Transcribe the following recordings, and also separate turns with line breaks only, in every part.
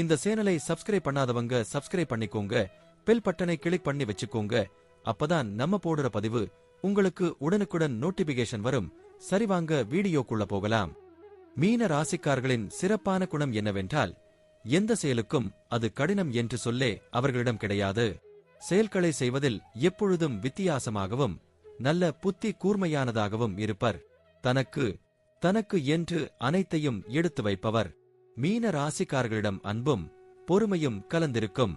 இந்த சேனலை சப்ஸ்கிரைப் பண்ணாதவங்க சப்ஸ்கிரைப் பண்ணிக்கோங்க. பெல் பட்டனை கிளிக் பண்ணி வச்சுக்கோங்க. அப்பதான் நம்ம போடுற பதிவு உங்களுக்கு உடனுக்குடன் நோட்டிபிகேஷன் வரும். சரிவாங்க வீடியோக்குள்ள போகலாம். மீன ராசிக்காரர்களின் சிறப்பான குணம் என்னவென்றால் எந்த செயலுக்கும் அது கடினம் என்று சொல்லே அவர்களிடம் கிடையாது. செயல்களை செய்வதில் எப்பொழுதும் வித்தியாசமாகவும் நல்ல புத்தி கூர்மையானதாகவும் இருப்பர். தனக்கு தனக்கு என்று அனைத்தையும் எடுத்து வைப்பவர். மீன ராசிக்காரர்களிடம் அன்பும் பொறுமையும் கலந்திருக்கும்.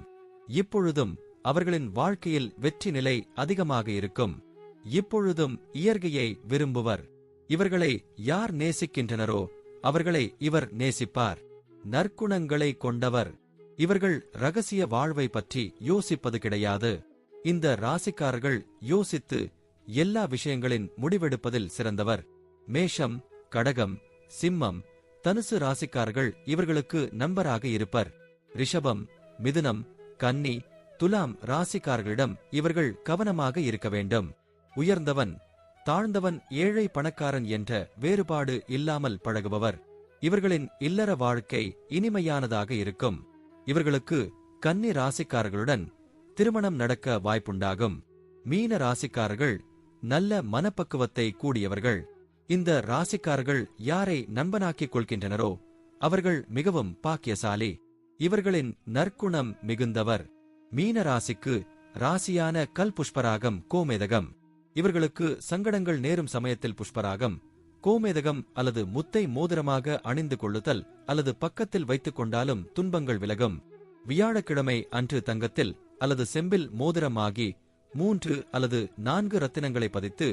இப்பொழுதும் அவர்களின் வாழ்க்கையில் வெற்றி நிலை அதிகமாக இருக்கும். இப்பொழுதும் இயற்கையை விரும்புவர். இவர்களை யார் நேசிக்கின்றனரோ அவர்களை இவர் நேசிப்பார். நற்குணங்களை கொண்டவர். இவர்கள் ரகசிய வாழ்வை பற்றி யோசிப்பது கிடையாது. இந்த ராசிக்காரர்கள் யோசித்து எல்லா விஷயங்களின் முடிவெடுப்பதில் சிறந்தவர். மேஷம் கடகம் சிம்மம் தனுசு ராசிக்காரர்கள் இவர்களுக்கு நண்பராக இருப்பர். ரிஷபம் மிதுனம் கன்னி துலாம் ராசிக்காரர்களிடம் இவர்கள் கவனமாக இருக்க வேண்டும். உயர்ந்தவன் தாழ்ந்தவன் ஏழை பணக்காரன் என்ற வேறுபாடு இல்லாமல் பழகுபவர். இவர்களின் இல்லற வாழ்க்கை இனிமையானதாக இருக்கும். இவர்களுக்கு கன்னி ராசிக்காரர்களுடன் திருமணம் நடக்க வாய்ப்புண்டாகும். மீன ராசிக்காரர்கள் நல்ல மனப்பக்குவத்தை கூடியவர்கள். இந்த ராசிக்காரர்கள் யாரை நண்பனாக்கிக் கொள்கின்றனரோ அவர்கள் மிகவும் பாக்கியசாலி. இவர்களின் நற்குணம் மிகுந்தவர். மீன ராசிக்கு ராசியான கல் புஷ்பராகம் கோமேதகம். இவர்களுக்கு சங்கடங்கள் நேரும் சமயத்தில் புஷ்பராகம் கோமேதகம் அல்லது முத்தை மோதிரமாக அணிந்து கொள்ளுதல் அல்லது பக்கத்தில் வைத்துக் கொண்டாலும் துன்பங்கள் விலகும். வியாழக்கிழமை அன்று தங்கத்தில் அல்லது செம்பில் மோதிரமாகி மூன்று அல்லது நான்கு ரத்தினங்களை பதித்து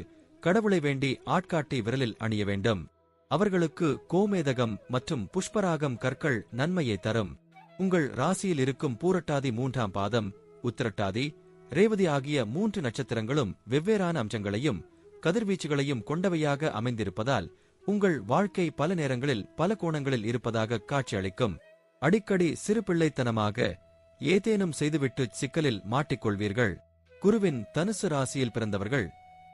கடவுளை வேண்டி ஆட்காட்டி விரலில் அணிய வேண்டும். அவர்களுக்கு கோமேதகம் மற்றும் புஷ்பராகம் கற்கள் நன்மையை தரும். உங்கள் ராசியில் இருக்கும் பூரட்டாதி மூன்றாம் பாதம் உத்திரட்டாதி ரேவதி ஆகிய மூன்று நட்சத்திரங்களும் வெவ்வேறான அம்சங்களையும் கதிர்வீச்சுகளையும் கொண்டவையாக அமைந்திருப்பதால் உங்கள் வாழ்க்கை பல நேரங்களில் பல கோணங்களில் இருப்பதாக காட்சியளிக்கும். அடிக்கடி சிறு பிள்ளைத்தனமாக ஏதேனும் செய்துவிட்டு சிக்கலில் மாட்டிக்கொள்வீர்கள். குருவின் தனுசு ராசியில் பிறந்தவர்கள்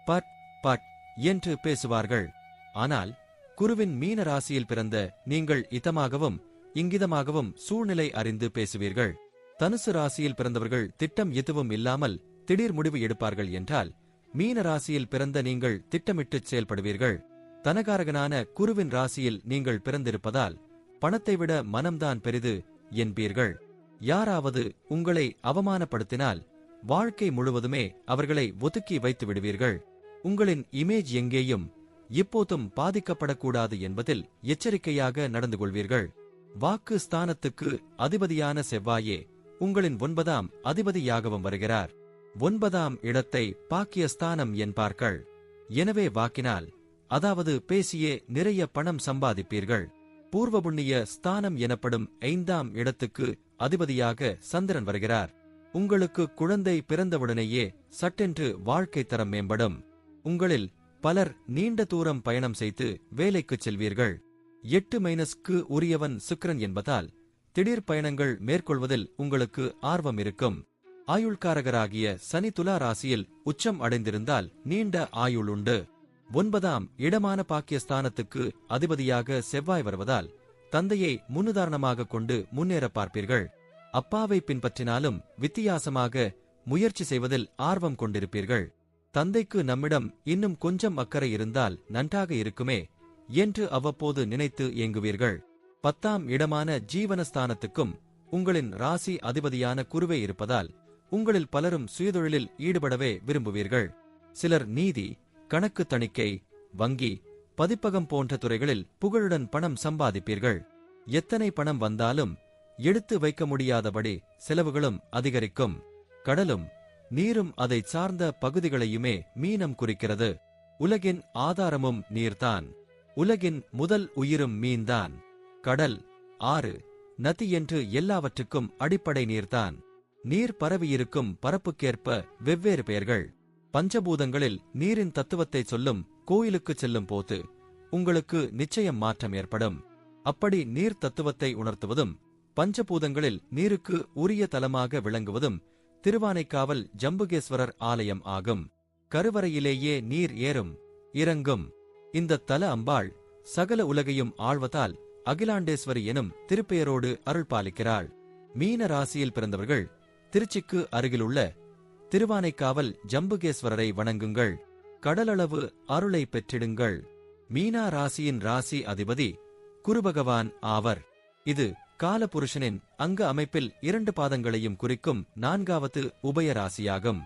பட் பட் என்று பேசுவார்கள். ஆனால் குருவின் மீன ராசியில் பிறந்த நீங்கள் இதமாகவும் இங்கிதமாகவும் சூழ்நிலை அறிந்து பேசுவீர்கள். தனுசு ராசியில் பிறந்தவர்கள் திட்டம் எதுவும் இல்லாமல் திடீர் முடிவு எடுப்பார்கள் என்றால் மீன ராசியில் பிறந்த நீங்கள் திட்டமிட்டு செயல்படுவீர்கள். தனகாரகனான குருவின் ராசியில் நீங்கள் பிறந்திருப்பதால் பணத்தை விட மனம்தான் பெரிது என்பீர்கள். யாராவது உங்களை அவமானப்படுத்தினால் வாழ்க்கை முழுவதுமே அவர்களை ஒதுக்கி வைத்து விடுவீர்கள். உங்களின் இமேஜ் எங்கேயும் இப்போதும் பாதிக்கப்படக்கூடாது என்பதில் எச்சரிக்கையாக நடந்து கொள்வீர்கள். வாக்கு ஸ்தானத்துக்கு அதிபதியான செவ்வாயே உங்களின் ஒன்பதாம் அதிபதியாகவும் வருகிறார். ஒன்பதாம் இடத்தை பாக்கியஸ்தானம் என்பார்கள். எனவே வாக்கினால் அதாவது பேசியே நிறைய பணம் சம்பாதிப்பீர்கள். பூர்வ புண்ணிய ஸ்தானம் எனப்படும் ஐந்தாம் இடத்துக்கு அதிபதியாக சந்திரன் வருகிறார். உங்களுக்கு குழந்தை பிறந்தவுடனேயே சட்டென்று வாழ்க்கை தரம் மேம்படும். உங்களில் பலர் நீண்ட தூரம் பயணம் செய்து வேலைக்குச் செல்வீர்கள். எட்டு மைனஸ்க்கு உரியவன் சுக்ரன் என்பதால் திடீர் பயணங்கள் மேற்கொள்வதில் உங்களுக்கு ஆர்வம் இருக்கும். ஆயுள்காரகராகிய சனி துலா ராசியில் உச்சம் அடைந்திருந்தால் நீண்ட ஆயுள் உண்டு. ஒன்பதாம் இடமான பாக்கியஸ்தானத்துக்கு அதிபதியாக செவ்வாய் வருவதால் தந்தையை முன்னுதாரணமாக கொண்டு முன்னேற பார்ப்பீர்கள். அப்பாவை பின்பற்றினாலும் வித்தியாசமாக முயற்சி செய்வதில் ஆர்வம் கொண்டிருப்பீர்கள். தந்தைக்கு நம்மிடம் இன்னும் கொஞ்சம் அக்கறை இருந்தால் நன்றாக இருக்குமே என்று அவ்வப்போது நினைத்து ஏங்குவீர்கள். பத்தாம் இடமான ஜீவனஸ்தானத்துக்கும் உங்களின் ராசி அதிபதியான குருவே இருப்பதால் உங்களில் பலரும் சுயதொழிலில் ஈடுபடவே விரும்புவீர்கள். சிலர் நீதி கணக்கு தணிக்கை வங்கி பதிப்பகம் போன்ற துறைகளில் புகழுடன் பணம் சம்பாதிப்பீர்கள். எத்தனை பணம் வந்தாலும் எடுத்து வைக்க முடியாதபடி செலவுகளும் அதிகரிக்கும். கடலும் நீரும் அதை சார்ந்த பகுதிகளையுமே மீனம் குறிக்கிறது. உலகின் ஆதாரமும் நீர்தான். உலகின் முதல் உயிரும் மீன்தான். கடல் ஆறு நதி என்று எல்லாவற்றுக்கும் அடிப்படை நீர்தான். நீர் பரவியிருக்கும் பரப்புக்கேற்ப வெவ்வேறு பெயர்கள். பஞ்சபூதங்களில் நீரின் தத்துவத்தை சொல்லும் கோயிலுக்குச் செல்லும் போது உங்களுக்கு நிச்சயம் மாற்றம் ஏற்படும். அப்படி நீர் தத்துவத்தை உணர்த்துவதும் பஞ்சபூதங்களில் நீருக்கு உரிய தலமாக விளங்குவதும் திருவானைக்காவல் ஜம்புகேஸ்வரர் ஆலயம் ஆகும். கருவறையிலேயே நீர் ஏறும் இறங்கும். இந்த தல அம்பாள் சகல உலகையும் ஆழ்வதால் அகிலாண்டேஸ்வரி எனும் திருப்பெயரோடு அருள் பாலிக்கிறாள். மீன ராசியில் பிறந்தவர்கள் திருச்சிக்கு அருகிலுள்ள திருவானைக்காவல் ஜம்புகேஸ்வரரை வணங்குங்கள். கடலளவு அருளை பெற்றிடுங்கள். மீனா ராசியின் ராசி அதிபதி குருபகவான் ஆவர். இது காலபுருஷனின் அங்க அமைப்பில் இரண்டு பாதங்களையும் குறிக்கும் நான்காவது உபய ராசியாகும்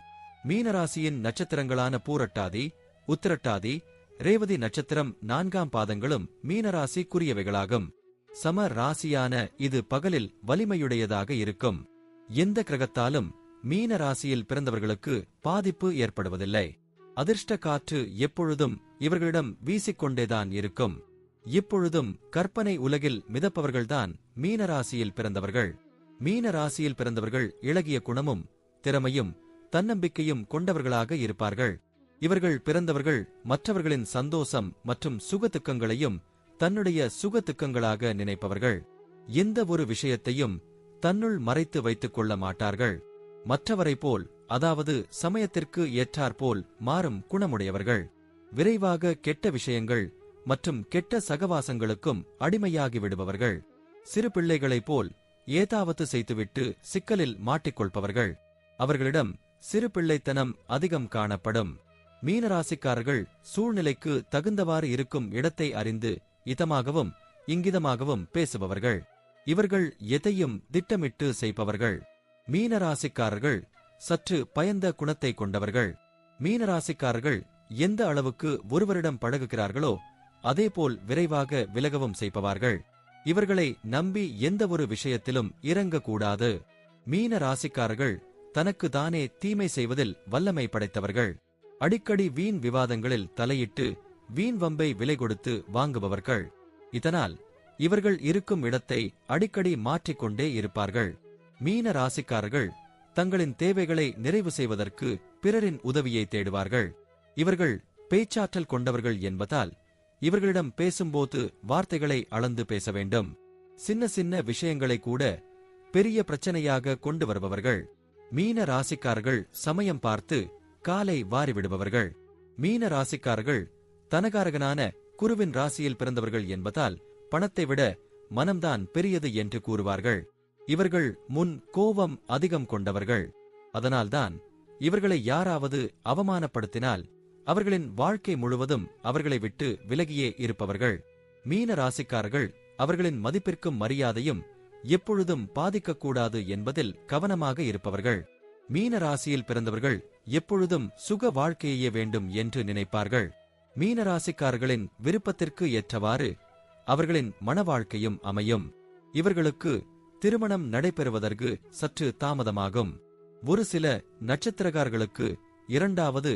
மீனராசியின் நட்சத்திரங்களான பூரட்டாதி உத்திரட்டாதி ரேவதி நட்சத்திரம் நான்காம் பாதங்களும் மீனராசி குறியவைகளாகும் சம ராசியான இது பகலில் வலிமையுடையதாக இருக்கும். எந்த கிரகத்தாலும் மீன ராசியில் பிறந்தவர்களுக்கு பாதிப்பு ஏற்படுவதில்லை. அதிர்ஷ்ட காற்று எப்பொழுதும் இவர்களிடம் வீசிக்கொண்டேதான் இருக்கும். இப்பொழுதும் கற்பனை உலகில் மிதப்பவர்கள்தான் மீன ராசியில் பிறந்தவர்கள். மீன ராசியில் பிறந்தவர்கள் இளகிய குணமும் திறமையும் தன்னம்பிக்கையும் கொண்டவர்களாக இருப்பார்கள். இவர்கள் பிறந்தவர்கள் மற்றவர்களின் சந்தோஷம் மற்றும் சுகத்துக்கங்களையும் தன்னுடைய சுகத்துக்கங்களாக நினைப்பவர்கள். எந்த ஒரு விஷயத்தையும் தன்னுள் மறைத்து வைத்துக் கொள்ள மாட்டார்கள். மற்றவரைப் போல் அதாவது சமயத்திற்கு ஏற்றாற்போல் மாறும் குணமுடையவர்கள். விரைவாக கெட்ட விஷயங்கள் மற்றும் கெட்ட சகவாசங்களுக்கும் அடிமையாகி விடுபவர்கள். சிறு பிள்ளைகளைப் போல் ஏதாவது செய்துவிட்டு சிக்கலில் மாட்டிக்கொள்பவர்கள். அவர்களிடம் சிறு பிள்ளைத்தனம் அதிகம் காணப்படும். மீனராசிக்காரர்கள் சூழ்நிலைக்கு தகுந்தவாறு இருக்கும் இடத்தை அறிந்து இதமாகவும் இங்கிதமாகவும் பேசுபவர்கள். இவர்கள் எதையும் திட்டமிட்டு செய்பவர்கள். மீனராசிக்காரர்கள் சற்று பயந்த குணத்தை கொண்டவர்கள். மீனராசிக்காரர்கள் எந்த அளவுக்கு ஒருவரிடம் பழகுகிறார்களோ அதேபோல் விரைவாக விலகவும் செய்பவார்கள். இவர்களை நம்பி எந்த ஒரு விஷயத்திலும் இறங்கக்கூடாது. மீன ராசிக்காரர்கள் தனக்கு தானே தீமை செய்வதில் வல்லமை படைத்தவர்கள். அடிக்கடி வீண் விவாதங்களில் தலையிட்டு வீண் வம்பை விலை கொடுத்து வாங்குபவர்கள். இதனால் இவர்கள் இருக்கும் இடத்தை அடிக்கடி மாற்றிக்கொண்டே இருப்பார்கள். மீன ராசிக்காரர்கள் தங்களின் தேவைகளை நிறைவு செய்வதற்கு பிறரின் உதவியை தேடுவார்கள். இவர்கள் பேச்சாற்றல் கொண்டவர்கள் என்பதால் இவர்களிடம் பேசும்போது வார்த்தைகளை அளந்து பேச வேண்டும். சின்ன சின்ன விஷயங்களை கூட பெரிய பிரச்சனையாக கொண்டு வருபவர்கள். மீன ராசிக்காரர்கள் சமயம் பார்த்து காலை வாரிவிடுபவர்கள். மீன ராசிக்காரர்கள் தனகாரகனான குருவின் ராசியில் பிறந்தவர்கள் என்பதால் பணத்தை விட மனம்தான் பெரியது என்று கூறுவார்கள். இவர்கள் முன் கோபம் அதிகம் கொண்டவர்கள். அதனால்தான் இவர்களை யாராவது அவமானப்படுத்தினால் அவர்களின் வாழ்க்கை முழுவதும் அவர்களை விட்டு விலகியே இருப்பவர்கள். மீன ராசிக்காரர்கள் அவர்களின் மதிப்பிற்கும் மரியாதையும் எப்பொழுதும் பாதிக்கக்கூடாது என்பதில் கவனமாக இருப்பவர்கள். மீன ராசியில் பிறந்தவர்கள் எப்பொழுதும் சுக வாழ்க்கையே வேண்டும் என்று நினைப்பார்கள். மீன ராசிக்காரர்களின் விருப்பத்திற்கு ஏற்றவாறு அவர்களின் மன வாழ்க்கையும் அமையும். இவர்களுக்கு திருமணம் நடைபெறுவதற்கு சற்று தாமதமாகும். ஒரு சில நட்சத்திரக்காரர்களுக்கு இரண்டாவது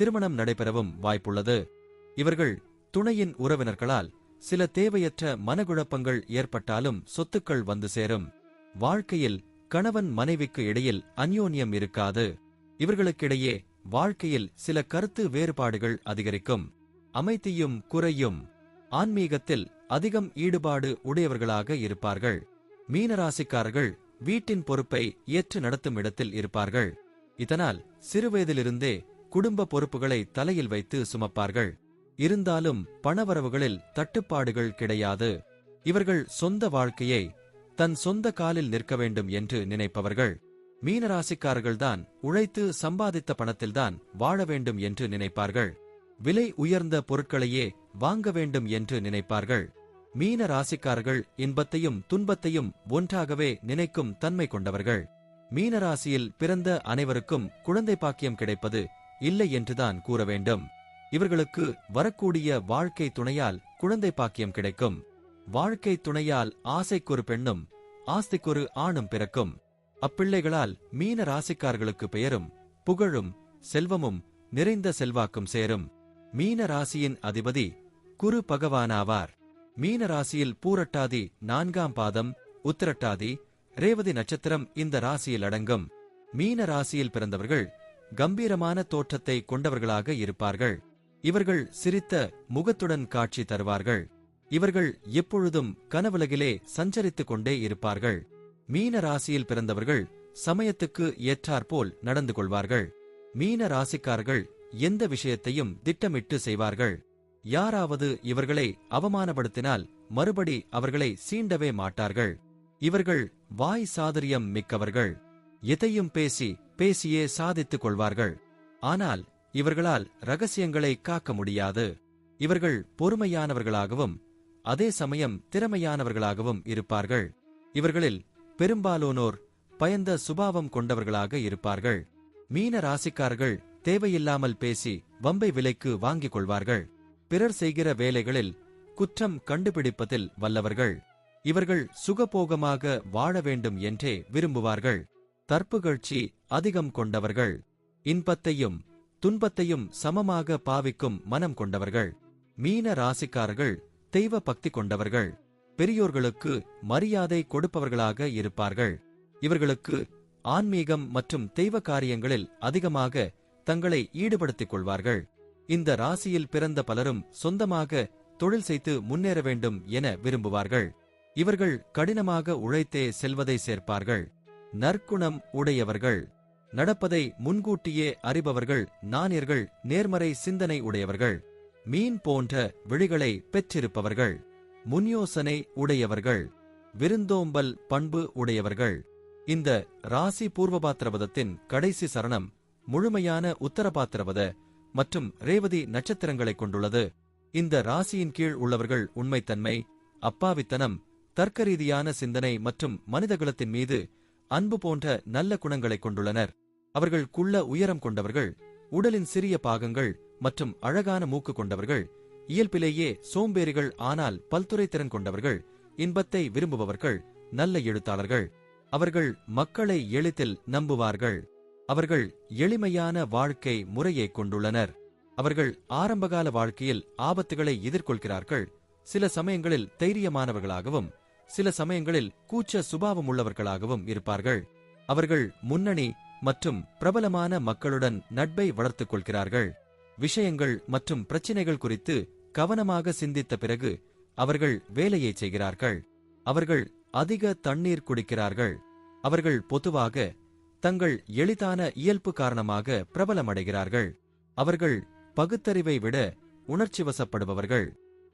திருமணம் நடைபெறவும் வாய்ப்புள்ளது. இவர்கள் துணையின் உறவினர்களால் சில தேவையற்ற மனகுழப்பங்கள் ஏற்பட்டாலும் சொத்துக்கள் வந்து சேரும். வாழ்க்கையில் கணவன் மனைவிக்கு இடையில் அந்யோன்யம் இருக்காது. இவர்களுக்கிடையே வாழ்க்கையில் சில கருத்து வேறுபாடுகள் அதிகரிக்கும். அமைதியும் குறையும். ஆன்மீகத்தில் அதிகம் ஈடுபாடு உடையவர்களாக இருப்பார்கள். மீனராசிக்காரர்கள் வீட்டின் பொறுப்பை ஏற்று நடத்தும் இடத்தில் இருப்பார்கள். இதனால் சிறுவயதிலிருந்தே குடும்ப பொறுப்புகளை தலையில் வைத்து சுமப்பார்கள். இருந்தாலும் பணவரவுகளில் தட்டுப்பாடுகள் கிடையாது. இவர்கள் சொந்த வாழ்க்கையை தன் சொந்த காலில் நிற்க வேண்டும் என்று நினைப்பவர்கள். மீனராசிக்காரர்கள்தான் உழைத்து சம்பாதித்த பணத்தில்தான் வாழ வேண்டும் என்று நினைப்பார்கள். விலை உயர்ந்த பொருட்களையே வாங்க வேண்டும் என்று நினைப்பார்கள். மீன ராசிக்காரர்கள் இன்பத்தையும் துன்பத்தையும் ஒன்றாகவே நினைக்கும் தன்மை கொண்டவர்கள். மீனராசியில் பிறந்த அனைவருக்கும் குழந்தை பாக்கியம் கிடைப்பது இல்லை என்றுதான் கூற வேண்டும் இவர்களுக்கு வரக்கூடிய வாழ்க்கை துணையால் குழந்தை பாக்கியம் கிடைக்கும். வாழ்க்கை துணையால் ஆசைக்கொரு பெண்ணும் ஆஸ்திக்கொரு ஆணும் பிறக்கும். அப்பிள்ளைகளால் மீன ராசிக்காரர்களுக்கு பெயரும் புகழும் செல்வமும் நிறைந்த செல்வாக்கும் சேரும். மீன ராசியின் அதிபதி குரு பகவானாவார். மீன ராசியில் பூரட்டாதி நான்காம் பாதம் உத்திரட்டாதி ரேவதி நட்சத்திரம் இந்த ராசியில் அடங்கும். மீன ராசியில் பிறந்தவர்கள் கம்பீரமான தோற்றத்தை கொண்டவர்களாக இருப்பார்கள். இவர்கள் சிரித்த முகத்துடன் காட்சி தருவார்கள். இவர்கள் எப்பொழுதும் கனவுலகிலே சஞ்சரித்துக் கொண்டே இருப்பார்கள். மீன ராசியில் பிறந்தவர்கள் சமயத்துக்கு ஏற்றாற்போல் நடந்து கொள்வார்கள். மீன ராசிக்காரர்கள் எந்த விஷயத்தையும் திட்டமிட்டு செய்வார்கள். யாராவது இவர்களை அவமானப்படுத்தினால் மறுபடி அவர்களை சீண்டவே மாட்டார்கள். இவர்கள் வாய் சாதுரியம் மிக்கவர்கள். எதையும் பேசி பேசியே சாதித்துக் கொள்வார்கள். ஆனால் இவர்களால் ரகசியங்களை காக்க முடியாது. இவர்கள் பொறுமையானவர்களாகவும் அதே சமயம் திறமையானவர்களாகவும் இருப்பார்கள். இவர்களில் பெரும்பாலோனோர் பயந்த சுபாவம் கொண்டவர்களாக இருப்பார்கள். மீன ராசிக்காரர்கள் தேவையில்லாமல் பேசி வம்பை விலைக்கு வாங்கிக் கொள்வார்கள். பிறர் செய்கிற வேலைகளில் குற்றம் கண்டுபிடிப்பதில் வல்லவர்கள். இவர்கள் சுகபோகமாக வாழ வேண்டும் என்றே விரும்புவார்கள். தற்புகழ்ச்சி அதிகம் கொண்டவர்கள். இன்பத்தையும் துன்பத்தையும் சமமாக பாவிக்கும் மனம் கொண்டவர்கள். மீன ராசிக்காரர்கள் தெய்வ பக்தி கொண்டவர்கள். பெரியோர்களுக்கு மரியாதை கொடுப்பவர்களாக இருப்பார்கள். இவர்களுக்கு ஆன்மீகம் மற்றும் தெய்வ காரியங்களில் அதிகமாக தங்களை ஈடுபடுத்திக் கொள்வார்கள். இந்த ராசியில் பிறந்த பலரும் சொந்தமாக தொழில் செய்து முன்னேற வேண்டும் என விரும்புவார்கள். இவர்கள் கடினமாக உழைத்தே செல்வதை சேர்ப்பார்கள். நற்குணம் உடையவர்கள். நடப்பதை முன்கூட்டியே அறிபவர்கள் நாணியர்கள் நேர்மறை சிந்தனை உடையவர்கள் மீன் போன்ற விழிகளை பெற்றிருப்பவர்கள் முன்யோசனை உடையவர்கள் விருந்தோம்பல் பண்பு உடையவர்கள். இந்த ராசி பூர்வபாத்திரவதத்தின் கடைசி சரணம் முழுமையான உத்தரபாத்திரவத மற்றும் ரேவதி நட்சத்திரங்களைக் கொண்டுள்ளது. இந்த ராசியின் கீழ் உள்ளவர்கள் உண்மைத்தன்மை அப்பாவித்தனம் தர்க்கரீதியான சிந்தனை மற்றும் மனிதகுலத்தின் மீது அன்பு போன்ற நல்ல குணங்களைக் கொண்டுள்ளனர். அவர்கள் குள்ள உயரம் கொண்டவர்கள் உடலின் சிறிய பாகங்கள் மற்றும் அழகான மூக்கு கொண்டவர்கள் இயல்பிலேயே சோம்பேறிகள் ஆனால் பல்துறை திறன் கொண்டவர்கள் இன்பத்தை விரும்புபவர்கள் நல்ல எழுத்தாளர்கள். அவர்கள் மக்களை எளிதில் நம்புவார்கள். அவர்கள் எளிமையான வாழ்க்கை முறையை கொண்டுள்ளனர். அவர்கள் ஆரம்பகால வாழ்க்கையில் ஆபத்துகளை எதிர்கொள்கிறார்கள். சில சமயங்களில் தைரியமானவர்களாகவும் சில சமயங்களில் கூச்ச சுபாவம் உள்ளவர்களாகவும் இருப்பார்கள். அவர்கள் முன்னணி மற்றும் பிரபலமான மக்களுடன் நட்பை வளர்த்துக் கொள்கிறார்கள். விஷயங்கள் மற்றும் பிரச்சினைகள் குறித்து கவனமாக சிந்தித்த பிறகு அவர்கள் வேலையை செய்கிறார்கள். அவர்கள் அதிக தண்ணீர் குடிக்கிறார்கள். அவர்கள் பொதுவாக தங்கள் எளிதான இயல்பு காரணமாக பிரபலமடைகிறார்கள். அவர்கள் பகுத்தறிவை விட உணர்ச்சி வசப்படுபவர்கள்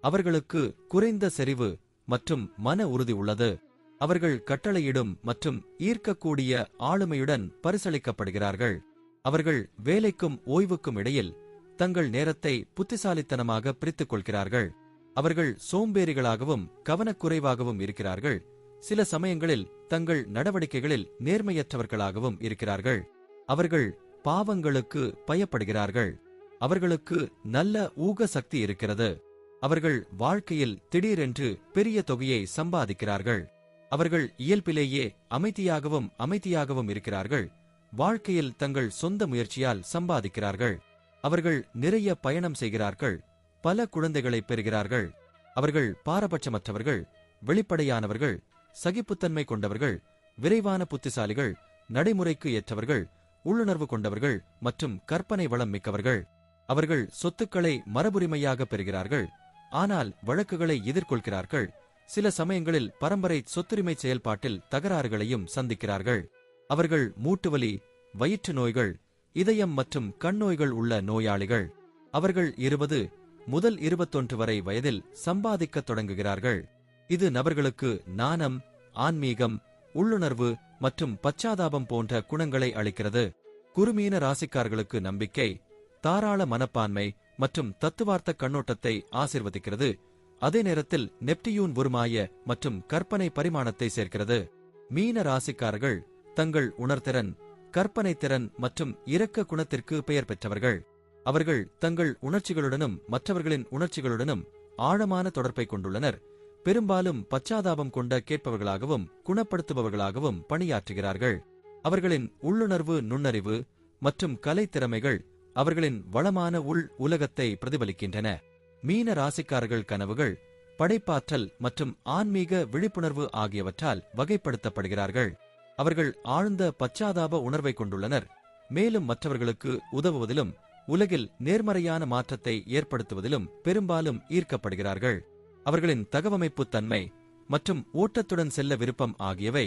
அவர்களுக்கு குறைந்த செறிவு மற்றும் மன உறுதி உள்ளது. அவர்கள் கட்டளையிடும் மற்றும் ஈர்க்கக்கூடிய ஆளுமையுடன் பரிசளிக்கப்படுகிறார்கள். அவர்கள் வேலைக்கும் ஓய்வுக்கும் இடையில் தங்கள் நேரத்தை புத்திசாலித்தனமாக பிரித்துக் கொள்கிறார்கள். அவர்கள் சோம்பேறிகளாகவும் கவனக்குறைவாகவும் இருக்கிறார்கள். சில சமயங்களில் தங்கள் நடவடிக்கைகளில் நேர்மையற்றவர்களாகவும் இருக்கிறார்கள். அவர்கள் பாவங்களுக்கு பயப்படுகிறார்கள். அவர்களுக்கு நல்ல ஊக சக்தி இருக்கிறது. அவர்கள் வாழ்க்கையில் திடீரென்று பெரிய தொகையை சம்பாதிக்கிறார்கள். அவர்கள் இயல்பிலேயே அமைதியாகவும் அமைதியாகவும் இருக்கிறார்கள். வாழ்க்கையில் தங்கள் சொந்த முயற்சியால் சம்பாதிக்கிறார்கள். அவர்கள் நிறைய பயணம் செய்கிறார்கள். பல குழந்தைகளை பெறுகிறார்கள். அவர்கள் பாரபட்சமற்றவர்கள் வெளிப்படையானவர்கள் சகிப்புத்தன்மை கொண்டவர்கள் விரைவான புத்திசாலிகள் நடைமுறைக்கு ஏற்றவர்கள் உள்ளுணர்வு கொண்டவர்கள் மற்றும் கற்பனை வளம் மிக்கவர்கள். அவர்கள் சொத்துக்களை மரபுரிமையாக பெறுகிறார்கள். ஆனால் வழக்குகளை எதிர்கொள்கிறார்கள். சில சமயங்களில் பரம்பரை சொத்துரிமை செயல்பாட்டில் தகராறுகளையும் சந்திக்கிறார்கள். அவர்கள் மூட்டுவலி வயிற்று நோய்கள் இதயம் மற்றும் கண் நோய்கள் உள்ள நோயாளிகள். அவர்கள் இருபது முதல் இருபத்தொன்று வரை வயதில் சம்பாதிக்கத் தொடங்குகிறார்கள். இது நபர்களுக்கு நாணம் ஆன்மீகம் உள்ளுணர்வு மற்றும் பச்சாதாபம் போன்ற குணங்களை அளிக்கிறது. குறுமீன ராசிக்கார்களுக்கு நம்பிக்கை தாராள மனப்பான்மை மற்றும் தத்துவார்த்த கண்ணோட்டத்தை ஆசிர்வதிக்கிறது. அதே நேரத்தில் நெப்டியூன் உருமாய மற்றும் கற்பனை பரிமாணத்தை சேர்க்கிறது. மீன ராசிக்காரர்கள் தங்கள் உணர்திறன் கற்பனை திறன் மற்றும் இரக்க குணத்திற்கு பெயர் பெற்றவர்கள். அவர்கள் தங்கள் உணர்ச்சிகளுடனும் மற்றவர்களின் உணர்ச்சிகளுடனும் ஆழமான தொடர்பை கொண்டுள்ளனர். பெரும்பாலும் பச்சாதாபம் கொண்ட கேட்பவர்களாகவும் குணப்படுத்துபவர்களாகவும் பணியாற்றுகிறார்கள். அவர்களின் உள்ளுணர்வு நுண்ணறிவு மற்றும் கலை திறமைகள் அவர்களின் வளமான உள் உலகத்தை பிரதிபலிக்கின்றன. மீன ராசிக்காரர்கள் கனவுகள் படைப்பாற்றல் மற்றும் ஆன்மீக விழிப்புணர்வு ஆகியவற்றால் வகைப்படுத்தப்படுகிறார்கள். அவர்கள் ஆழ்ந்த பச்சாதாப உணர்வை கொண்டுள்ளனர். மேலும் மற்றவர்களுக்கு உதவுவதிலும் உலகில் நேர்மறையான மாற்றத்தை ஏற்படுத்துவதிலும் பெரும்பாலும் ஈர்க்கப்படுகிறார்கள். அவர்களின் தகவமைப்பு தன்மை மற்றும் ஓட்டத்துடன் செல்ல விருப்பம் ஆகியவை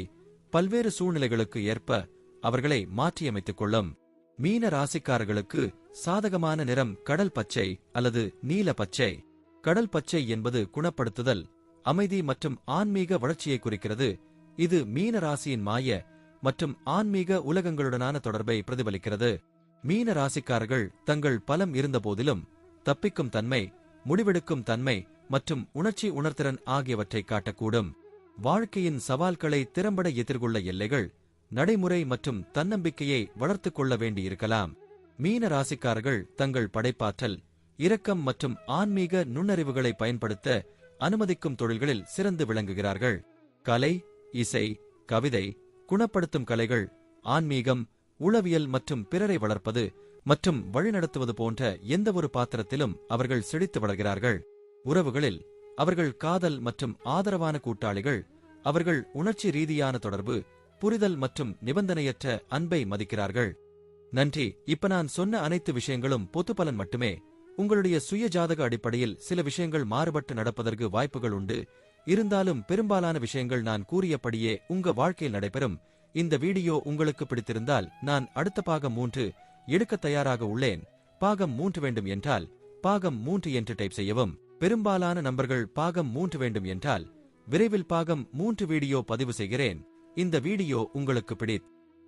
பல்வேறு சூழ்நிலைகளுக்கு ஏற்ப அவர்களை மாற்றியமைத்துக் கொள்ளும். மீன ராசிக்காரர்களுக்கு சாதகமான நிறம் கடல் பச்சை அல்லது நீல பச்சை. கடல் பச்சை என்பது குணப்படுத்துதல் அமைதி மற்றும் ஆன்மீக வளர்ச்சியை குறிக்கிறது. இது மீன ராசியின் மாய மற்றும் ஆன்மீக உலகங்களுடனான தொடர்பை பிரதிபலிக்கிறது. மீன ராசிக்காரர்கள் தங்கள் பலம் இருந்தபோதிலும் தப்பிக்கும் தன்மை முடிவெடுக்கும் தன்மை மற்றும் உணர்ச்சி உணர்திறன் ஆகியவற்றை காட்டக்கூடும். வாழ்க்கையின் சவால்களை திறம்பட எதிர்கொள்ள எல்லைகள் நடைமுறை மற்றும் தன்னம்பிக்கையை வளர்த்துக் கொள்ள வேண்டியிருக்கலாம். மீன ராசிக்காரர்கள் தங்கள் படைப்பாற்றல் இரக்கம் மற்றும் ஆன்மீக நுண்ணறிவுகளை பயன்படுத்த அனுமதிக்கும் தொழில்களில் சிறந்து விளங்குகிறார்கள். கலை இசை கவிதை குணப்படுத்தும் கலைகள் ஆன்மீகம் உளவியல் மற்றும் பிறரை வளர்ப்பது மற்றும் வழிநடத்துவது போன்ற எந்தவொரு பாத்திரத்திலும் அவர்கள் செழித்து வளர்கிறார்கள். உறவுகளில் அவர்கள் காதல் மற்றும் ஆதரவான கூட்டாளிகள் அவர்கள் உணர்ச்சி ரீதியான தொடர்பு புரிதல் மற்றும் நிபந்தனையற்ற அன்பை மதிக்கிறார்கள். நன்றி. இப்ப நான் சொன்ன அனைத்து விஷயங்களும் பொதுப்பலன் மட்டுமே. உங்களுடைய சுய ஜாதக அடிப்படையில் சில விஷயங்கள் மாறுபட்டு நடப்பதற்கு வாய்ப்புகள் உண்டு. இருந்தாலும் பெரும்பாலான விஷயங்கள் நான் கூறியபடியே உங்க வாழ்க்கையில் நடைபெறும். இந்த வீடியோ உங்களுக்கு பிடித்திருந்தால் நான் அடுத்த பாகம் மூன்று எடுக்க தயாராக உள்ளேன். பாகம் மூன்று வேண்டும் என்றால் பாகம் மூன்று என்று டைப் செய்யவும். பெரும்பாலான நம்பர்கள் பாகம் மூன்று வேண்டும் என்றால் விரைவில் பாகம் மூன்று வீடியோ பதிவு செய்கிறேன். இந்த வீடியோ உங்களுக்கு